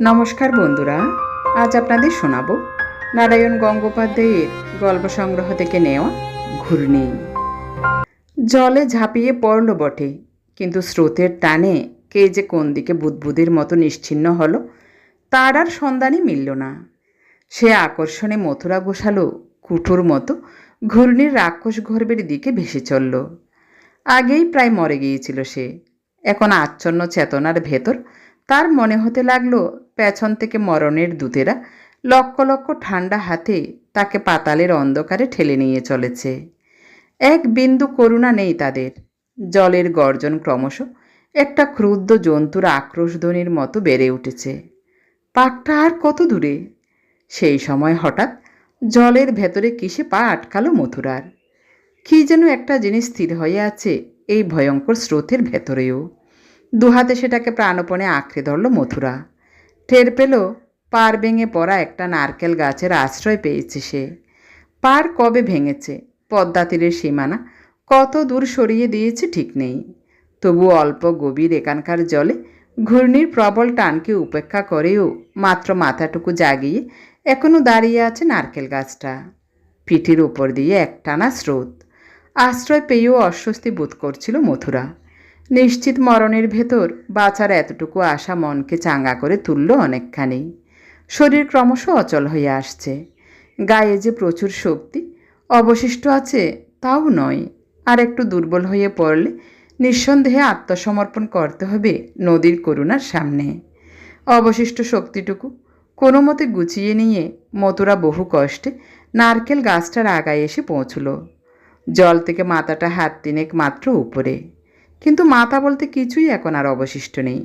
নমস্কার বন্ধুরা, আজ আপনাদের শোনাব নারায়ণ গঙ্গোপাধ্যায়ের গল্প সংগ্রহ থেকে নেওয়া ঘূর্ণি। জলে ঝাঁপিয়ে পড়ল বটে, কিন্তু স্রোতের টানে কে যে কোন দিকে বুদবুদের মতো নিশ্চিহ্ন হলো, তার আর সন্ধানই মিলল না। সে আকর্ষণে মথুরা গোসালো কুঠোর মতো ঘূর্ণির রাক্ষস গর্বের দিকে ভেসে চলল। আগেই প্রায় মরে গিয়েছিল সে। এখন আচ্ছন্ন চেতনার ভেতর তার মনে হতে লাগল, পেছন থেকে মরণের দূতেরা লক্ষ লক্ষ ঠান্ডা হাতে তাকে পাতালের অন্ধকারে ঠেলে নিয়ে চলেছে। এক বিন্দু করুণা নেই তাদের। জলের গর্জন ক্রমশ একটা ক্রুদ্ধ জন্তুর আক্রোশধ্বনির মতো বেড়ে উঠেছে। পাকটা আর কত দূরে? সেই সময় হঠাৎ জলের ভেতরে কিসে পা আটকালো মথুরার। কী যেন একটা জিনিস স্থির হয়ে আছে এই ভয়ঙ্কর স্রোতের ভেতরেও। দুহাতে সেটাকে প্রাণপণে আঁকড়ে ধরল মথুরা। টের পেল, পার ভেঙে পড়া একটা নারকেল গাছের আশ্রয় পেয়েছে সে। পার কবে ভেঙেছে? পদ্মা তীরের সীমানা। কত দূর সরিয়ে দিয়েছে ঠিক নেই। তবু অল্প গভীর এখানকার জলে ঘূর্ণির প্রবল টানকে উপেক্ষা করেও মাত্র মাথাটুকু জাগিয়ে এখনও দাঁড়িয়ে আছে নারকেল গাছটা। পিঠির উপর দিয়ে একটানা স্রোত। আশ্রয় পেয়েও অস্বস্তি বোধ করছিল মথুরা। নিশ্চিত মরণের ভেতর বাঁচার এতটুকু আশা মনকে চাঙ্গা করে তুলল অনেকখানি। শরীর ক্রমশ অচল হয়ে আসছে। গায়ে যে প্রচুর শক্তি, অবশিষ্ট আছে তাও নয়। আর একটু দুর্বল হয়ে পড়লে নিঃসন্দেহে আত্মসমর্পণ করতে হবে নদীর করুণার সামনে। অবশিষ্ট শক্তিটুকু কোনো মতে গুছিয়ে নিয়ে মতুরা বহু কষ্টে নারকেল গাছটার আগায় এসে পৌঁছল। জল থেকে মাথাটা হাত তিনেক মাত্র উপরে। কিন্তু মাথা বলতে কিছুই এখন আর অবশিষ্ট নেই।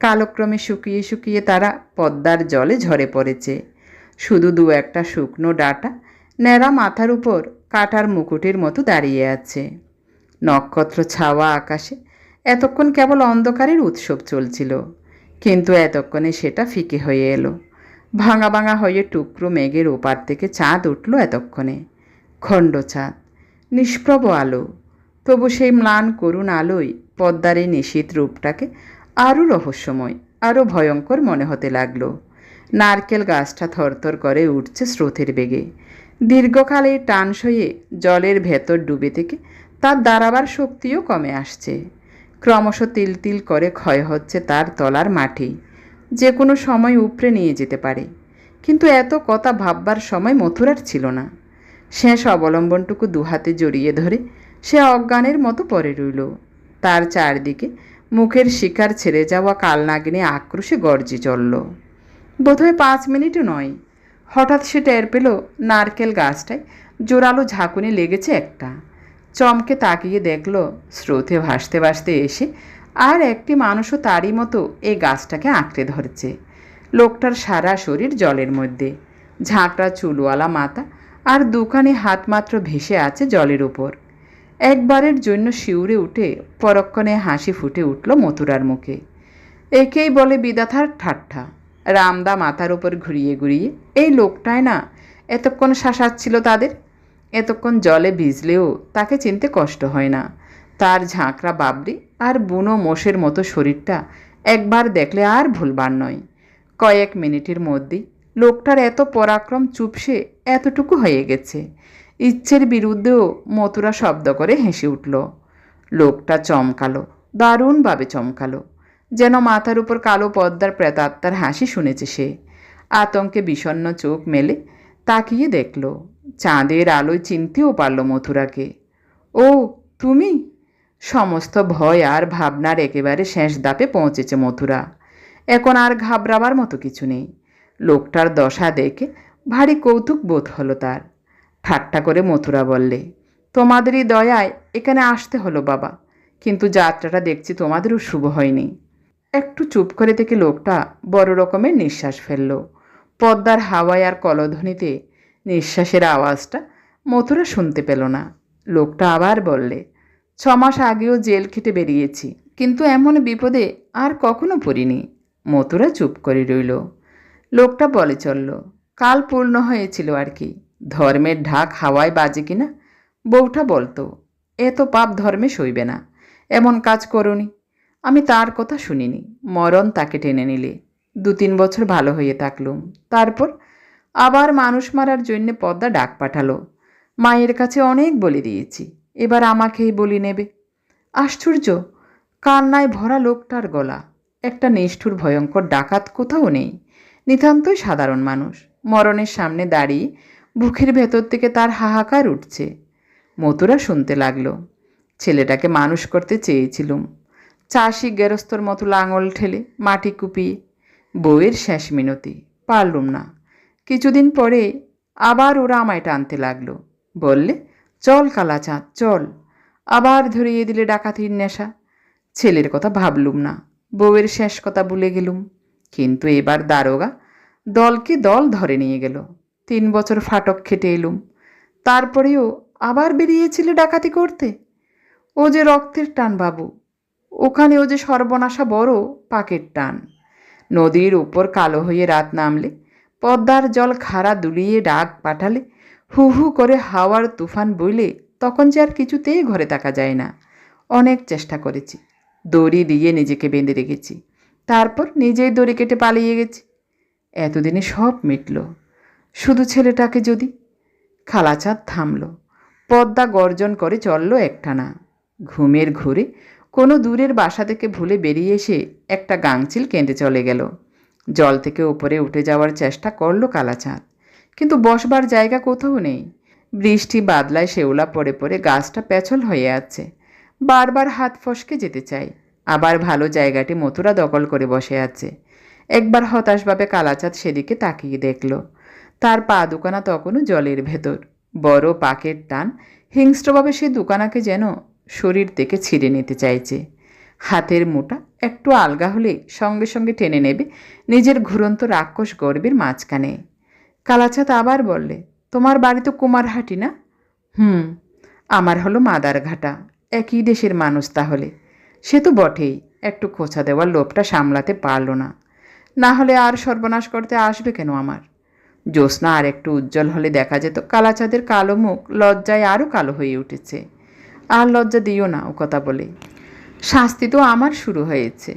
কালক্রমে শুকিয়ে শুকিয়ে তারা পদ্মার জলে ঝরে পড়েছে। শুধু দু একটা শুকনো ডাটা ন্যাড়া মাথার উপর কাটার মুকুটের মতো দাঁড়িয়ে আছে। নক্ষত্র ছাওয়া আকাশে এতক্ষণ কেবল অন্ধকারের উৎসব চলছিল, কিন্তু এতক্ষণে সেটা ফিকে হয়ে এলো। ভাঙা ভাঙা হয়ে টুকরো মেঘের ওপার থেকে চাঁদ উঠল এতক্ষণে। খণ্ড চাঁদ, নিষ্প্রভ আলো। তবু সেই ম্লান করুণ আলোয় পদ্মার এই নিশীত রূপটাকে আরও রহস্যময়, আরও ভয়ঙ্কর মনে হতে লাগল। নারকেল গাছটা থরথর করে উঠছে স্রোতের বেগে। দীর্ঘকালে টান সয়ে জলের ভেতর ডুবে থেকে তার দাঁড়াবার শক্তিও কমে আসছে। ক্রমশ তিল তিল করে ক্ষয় হচ্ছে তার তলার মাটি। যে কোনো সময় উপরে নিয়ে যেতে পারে। কিন্তু এত কথা ভাববার সময় মথুরার ছিল না। শেষ অবলম্বনটুকু দুহাতে জড়িয়ে ধরে সে অজ্ঞানের মতো পড়ে রইল। তার চারদিকে মুখের শিকার ছেড়ে যাওয়া কালনাগিনী আক্রোশে গর্জে চলল। বোধহয় পাঁচ মিনিটও নয়। হঠাৎ সে টের পেল, নারকেল গাছটায় জোরালো ঝাঁকুনি লেগেছে একটা। চমকে তাকিয়ে দেখল, স্রোতে ভাসতে ভাসতে এসে আর একটি মানুষও তারই মতো এই গাছটাকে আঁকড়ে ধরছে। লোকটার সারা শরীর জলের মধ্যে। ঝাঁকড়া চুলওয়ালা মাথা আর দুখানি হাত মাত্র ভেসে আছে জলের উপর একবারের জন্য শিউরে উঠে পরক্ষণে হাসি ফুটে উঠল মথুরার মুখে। একেই বলে বিদাথার ঠাট্টা। রামদা মাথার উপর ঘুরিয়ে ঘুরিয়ে, এই লোকটাই না এতক্ষণ শাসাচ্ছিল তাদের। এতক্ষণ জলে ভিজলেও তাকে চিনতে কষ্ট হয় না। তার ঝাঁকড়া বাবরি আর বুনো মোষের মতো শরীরটা একবার দেখলে আর ভুলবার নয়। কয়েক মিনিটের মধ্যেই লোকটার এত পরাক্রম চুপসে এতটুকু হয়ে গেছে। ইচ্ছের বিরুদ্ধেও মথুরা শব্দ করে হেসে উঠল। লোকটা চমকালো, দারুণভাবে চমকালো, যেন মাথার উপর কালো পদ্মার প্রেতাত্মার হাসি শুনেছে সে। আতঙ্কে বিষণ্ণ চোখ মেলে তাকিয়ে দেখল, চাঁদের আলোয় চিনতেও পারল মথুরাকে। ও, তুমি? সমস্ত ভয় আর ভাবনার একেবারে শেষ দাপে পৌঁছেছে মথুরা। এখন আর ঘাবড়াবার মতো কিছু নেই। লোকটার দশা দেখে ভারী কৌতুক বোধ হলো তার। ঠাট্টা করে মথুরা বললে, তোমাদেরই দয়ায় এখানে আসতে হলো বাবা, কিন্তু যাত্রাটা দেখছি তোমাদেরও শুভ হয়নি। একটু চুপ করে থেকে লোকটা বড় রকমের নিঃশ্বাস ফেলল। পদ্মার হাওয়ায় আর কলধ্বনিতে নিঃশ্বাসের আওয়াজটা মথুরা শুনতে পেল না। লোকটা আবার বললে, ছমাস আগেও জেল খেটে বেরিয়েছি, কিন্তু এমন বিপদে আর কখনো পড়িনি। মথুরা চুপ করে রইল। লোকটা বলে চলল, কাল পূর্ণ হয়েছিল আর কি। ধর্মের ঢাক হাওয়ায় বাজে কিনা বউটা বলতো এত পাপ ধর্মে সইবে না, এমন কাজ করনি। আমি তার কথা শুনিনি, মরণ তাকে টেনে নিলে। দু তিন বছর ভালো হয়ে থাকলুম। তারপর আবার মানুষ মারার জন্যে পদ্মা ডাক পাঠালো। মায়ের কাছে অনেক বলে দিয়েছি, এবার আমাকেই বলি নেবে। আশ্চর্য, কান্নায় ভরা লোকটার গলা। একটা নিষ্ঠুর, ভয়ঙ্কর ডাকাত কোথাও নেই। নিতান্তই সাধারণ মানুষ। মরণের সামনে দাঁড়িয়ে বুকের ভেতর থেকে তার হাহাকার উঠছে। মতুরা শুনতে লাগল। ছেলেটাকে মানুষ করতে চেয়েছিলুম। চাষি গেরস্তর মতো লাঙল ঠেলে মাটি কুপিয়ে বউয়ের শেষ মিনতি। পারলুম না। কিছুদিন পরে আবার ওরা আমায় টানতে লাগল। বললে, চল কালাচাঁদ চল। আবার ধরিয়ে দিলে ডাকাতির নেশা। ছেলের কথা ভাবলুম না। বউয়ের শেষ কথা ভুলে গেলুম। কিন্তু এবার দারোগা দলকে দল ধরে নিয়ে গেল। তিন বছর ফাটক খেটে এলুম। তারপরেও আবার বেরিয়েছিলে ডাকাতি করতে? ও যে রক্তের টান বাবু, ওখানে ও যে সর্বনাশা বড় পাকের টান। নদীর উপর কালো হয়ে রাত নামলে, পদ্মার জল খাড়া দুলিয়ে ডাক পাঠালে, হু হু করে হাওয়ার তুফান বইলে তখন যে আর কিছুতেই ঘরে থাকা যায় না। অনেক চেষ্টা করেছি, দড়ি দিয়ে নিজেকে বেঁধে রেখেছি, তারপর নিজেই দড়ি কেটে পালিয়ে গেছি। এতদিনে সব মিটল। শুধু ছেলেটাকে যদি? খালাচাঁদ থামল। পদ্মা গর্জন করে চলল একটানা। ঘুমের ঘুরে কোনো দূরের বাসা থেকে ভুলে বেরিয়ে এসে একটা গাংচিল কেঁদে চলে গেল। জল থেকে উপরে উঠে যাওয়ার চেষ্টা করল কালাচাঁদ কিন্তু বসবার জায়গা কোথাও নেই। বৃষ্টি বাদলায় শেওলা পড়ে পড়ে গাছটা পেছল হয়ে আছে। বারবার হাত ফসকে যেতে চাই আবার ভালো জায়গাটি মথুরা দখল করে বসে আছে। একবার হতাশভাবে কালাচাঁদ সেদিকে তাকিয়ে দেখল। তার পা দুকানা তখনও জলের ভেতর। বড় পাকের টান, হিংস্রভাবে সে দোকানাকে যেন শরীর থেকে ছিঁড়ে নিতে চাইছে। হাতের মোটা একটু আলগা হলে সঙ্গে সঙ্গে টেনে নেবে নিজের ঘুরন্ত রাক্ষস গর্বের মাঝখানে। কালাচাঁদ আবার বললে, তোমার বাড়ি তো কুমারহাটি না? হুম, আমার হলো মাদারঘাটা। একই দেশের মানুষ তাহলে। সে তো বটেই, একটু খোঁচা দেওয়ার লোভটা সামলাতে পারল না। না হলে আর সর্বনাশ করতে আসবে কেন আমার? জ্যোৎস্না আর একটু উজ্জ্বল হলে দেখা যেত কালাচাঁদের কালো মুখ লজ্জায় আরও কালো হয়ে উঠেছে। আর লজ্জা দিও না ও কথা বলে। শাস্তি তো আমার শুরু হয়েছে।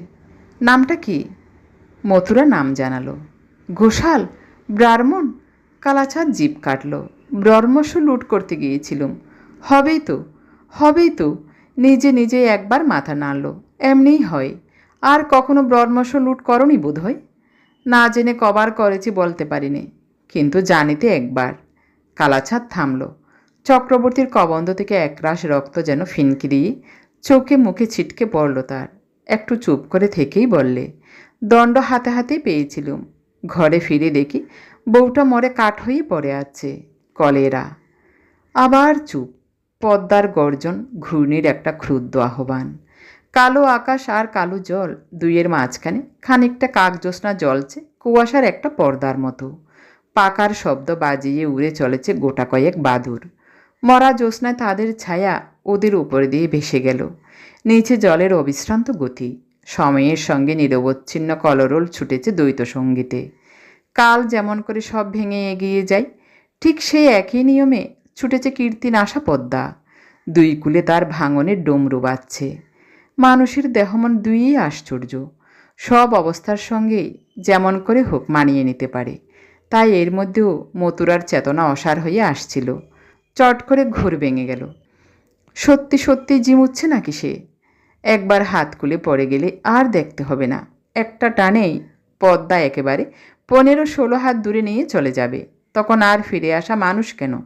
নামটা কি? মথুরা নাম জানালো। ঘোষাল, ব্রাহ্মণ? কালাচাঁদ জিপ কাটল। ব্রহ্মস্ব লুট করতে গিয়েছিলুম। হবেই তো হবেই তো। নিজে নিজে একবার মাথা নাড়ল। এমনিই হয়। আর কখনো ব্রহ্মস্ব লুট করনি বোধ হয় না জেনে কবার করেছি বলতে পারিনি। কিন্তু জানিতে একবার। কালাছাদ থামল। চক্রবর্তীর কবন্ধ থেকে একরাশ রক্ত যেন ফিনকি দিয়ে চোখে মুখে ছিটকে পড়ল তার। একটু চুপ করে থেকেই বললে, দণ্ড হাতে হাতেই পেয়েছিলুম। ঘরে ফিরে দেখি বউটা মরে কাঠ হয়ে পড়ে আছে, কলেরা। আবার চুপ। পদ্মার গর্জন, ঘূর্ণির একটা ক্ষুদ্র আহ্বান। কালো আকাশ আর কালো জল দুইয়ের মাঝখানে খানিকটা কাকজোৎস্না জ্বলছে কুয়াশার একটা পর্দার মতো। পাকার শব্দ বাজিয়ে উড়ে চলেছে গোটা কয়েক বাদুর মরা জ্যোৎস্নায় তাদের ছায়া ওদের উপর দিয়ে ভেসে গেল। নিচে জলের অবিশ্রান্ত গতি। সময়ের সঙ্গে নিরবচ্ছিন্ন কলরোল ছুটেছে দ্বৈত সঙ্গীতে। কাল যেমন করে সব ভেঙে এগিয়ে যায়, ঠিক সেই একই নিয়মে ছুটেছে কীর্তি নাশা পদ্মা। দুই কুলে তার ভাঙনের ডোমরু বাজছে। মানুষের দেহমন দুইই আশ্চর্য। সব অবস্থার সঙ্গেই যেমন করে হোক মানিয়ে নিতে পারে। তাই এর মধ্যেও মতুরার চেতনা অসার হয়ে আসছিল। চট করে ঘোর ভেঙে গেল। সত্যি সত্যি জিমুচ্ছে নাকি সে? একবার হাত খুলে পড়ে গেলে আর দেখতে হবে না। একটা টানেই পদ্মা একেবারে পনেরো ষোলো হাত দূরে নিয়ে চলে যাবে। তখন আর ফিরে আসা মানুষ কেন?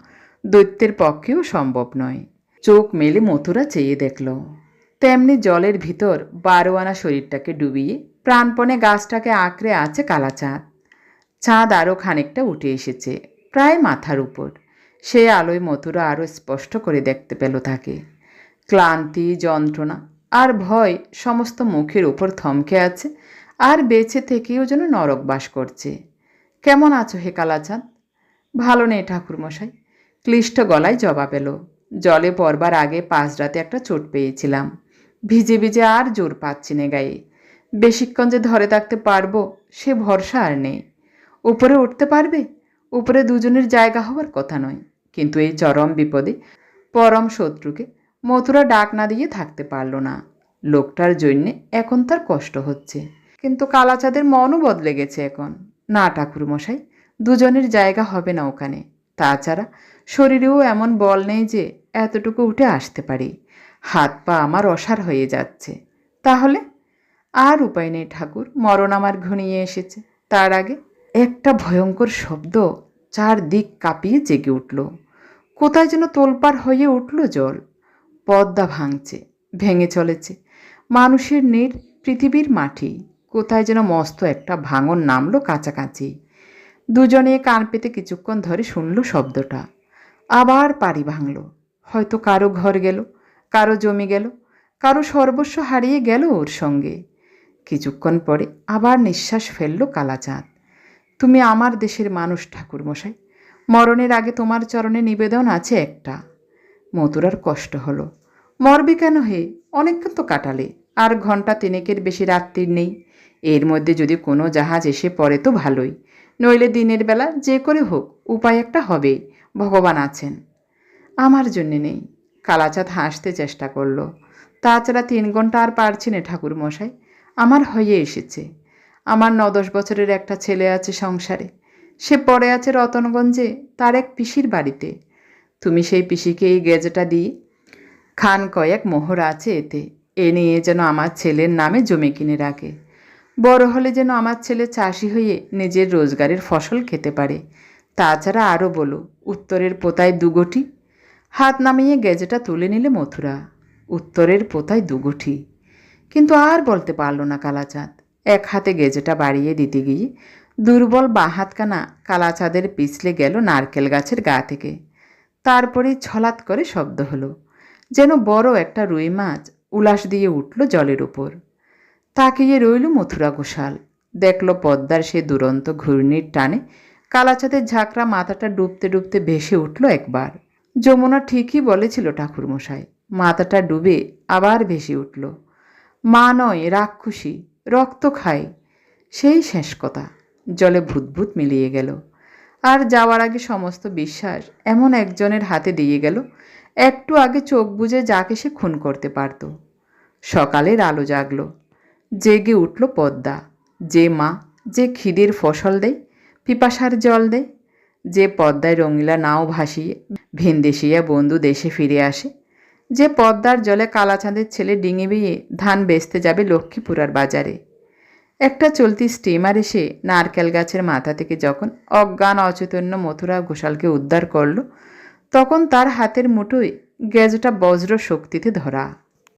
দৈত্যের পক্ষেও সম্ভব নয়। চোখ মেলে মথুরা চেয়ে দেখল। তেমনি জলের ভিতর বারোয়ানা শরীরটাকে ডুবিয়ে প্রাণপণে গাছটাকে আঁকড়ে আছে কালাচাঁদ। চাঁদ আরও খানিকটা উঠে এসেছে, প্রায় মাথার উপর। সে আলোয় মথুরা আরও স্পষ্ট করে দেখতে পেল তাকে। ক্লান্তি, যন্ত্রণা আর ভয় সমস্ত মুখের উপর থমকে আছে আর বেঁচে থেকেও যেন নরক বাস করছে। কেমন আছো হে কালাচাঁদ? ভালো নেই ঠাকুরমশাই। ক্লিষ্ট গলায় জবাব এলো। জলে পড়বার আগে পাঁচ রাতে একটা চোট পেয়েছিলাম। ভিজে ভিজে আর জোর পাচ্ছি না গায়ে। বেশিক্ষণ যে ধরে থাকতে পারব সে ভরসা আর নেই। উপরে উঠতে পারবে? উপরে দুজনের জায়গা হওয়ার কথা নয়। কিন্তু এই চরম বিপদে পরম শত্রুকে মথুরা ডাক না দিয়ে থাকতে পারল না। লোকটার জন্যে এখন তার কষ্ট হচ্ছে। কিন্তু কালাচাঁদের মনও বদলে গেছে এখন। না ঠাকুর মশাই দুজনের জায়গা হবে না ওখানে। তাছাড়া শরীরেও এমন বল নেই যে এতটুকু উঠে আসতে পারি। হাত পা আমার অসার হয়ে যাচ্ছে। তাহলে আর উপায় নেই ঠাকুর, মরণ আমার ঘনিয়ে এসেছে। তার আগে একটা ভয়ঙ্কর শব্দ চারদিক কাঁপিয়ে জেগে উঠল। কোথায় যেন তোলপাড় হয়ে উঠল জল। পদ্মা ভাঙছে, ভেঙে চলেছে। মানুষের নীড় পৃথিবীর মাটি। কোথায় যেন মস্ত একটা ভাঙন নামলো কাছাকাছি। দুজনে কান পেতে কিছুক্ষণ ধরে শুনল শব্দটা। আবার পাড়ি ভাঙল। হয়তো কারও ঘর গেল, কারও জমি গেল, কারও সর্বস্ব হারিয়ে গেল ওর সঙ্গে। কিছুক্ষণ পরে আবার নিঃশ্বাস ফেলল কালাচাঁদ। তুমি আমার দেশের মানুষ ঠাকুর মশাই মরণের আগে তোমার চরণে নিবেদন আছে একটা। মতুরার কষ্ট হলো। মরবে কেন হে? অনেকক্ষণ তো কাটালে। আর ঘণ্টা তিনেকের বেশি রাত্রির নেই। এর মধ্যে যদি কোনো জাহাজ এসে পড়ে তো ভালোই। নইলে দিনের বেলা যে করে হোক, উপায় একটা হবেই। ভগবান আছেন। আমার জন্যে নেই। কালাচাঁদ হাসতে চেষ্টা করল। তাছাড়া তিন ঘণ্টা আর পারছি না ঠাকুর মশাই আমার হয়ে এসেছে। আমার ন দশ বছরের একটা ছেলে আছে সংসারে। সে পড়ে আছে রতনগঞ্জে, তার এক পিসির বাড়িতে। তুমি সেই পিসিকে এই গেজেটা দিই। খান কয়েক মোহর আছে এতে। এ নিয়ে যেন আমার ছেলের নামে জমি কিনে রাখে। বড় হলে যেন আমার ছেলে চাষি হয়ে নিজের রোজগারের ফসল খেতে পারে। তাছাড়া আরও বলো, উত্তরের পোতায় দুগোটি হাত নামিয়ে গেজেটা তুলে নিলে মথুরা। উত্তরের পোতায় দুগোটি কিন্তু আর বলতে পারল না কালাচাঁদ। এক হাতে গেজেটা বাড়িয়ে দিতে গিয়ে দুর্বল বাঁ হাতখানা কালাচাঁদের পিছলে গেল নারকেল গাছের গা থেকে। তারপরে ছলাৎ করে শব্দ হলো, যেন বড় একটা রুই মাছ উলাস দিয়ে উঠল জলের উপর। তাকিয়ে রইল মথুরা ঘোষাল দেখল পদ্মার সে দুরন্ত ঘূর্ণির টানে কালাচাঁদের ঝাঁকড়া মাথাটা ডুবতে ডুবতে ভেসে উঠল একবার। যমুনা ঠিকই বলেছিল ঠাকুরমশাই, মাথাটা ডুবে আবার ভেসে উঠল। মা নয়, রাক্ষসী। রক্ত খায়। সেই শেষ কথা। জলে ভূতভূত মিলিয়ে গেল। আর যাওয়ার আগে সমস্ত বিশ্বাস এমন একজনের হাতে দিয়ে গেল, একটু আগে চোখ বুজে যাকে সে খুন করতে পারত। সকালের আলো জাগলো। জেগে উঠল পদ্মা। যে মা যে খিদের ফসল দেয়, পিপাসার জল দেয়। যে পদ্মায় রঙিলা নাও ভাসিয়ে ভিনদেশিয়া বন্ধু দেশে ফিরে আসে। যে পদ্মার জলে কালাচাঁদের ছেলে ডিঙে বেয়ে ধান বেচতে যাবে লক্ষ্মীপুরার বাজারে। একটা চলতি স্টিমার এসে নারকেল গাছের মাথা থেকে যখন অজ্ঞান অচেতন্য মথুরা ঘোষালকে উদ্ধার করল, তখন তার হাতের মুঠোয় গ্যাজটা বজ্র শক্তিতে ধরা।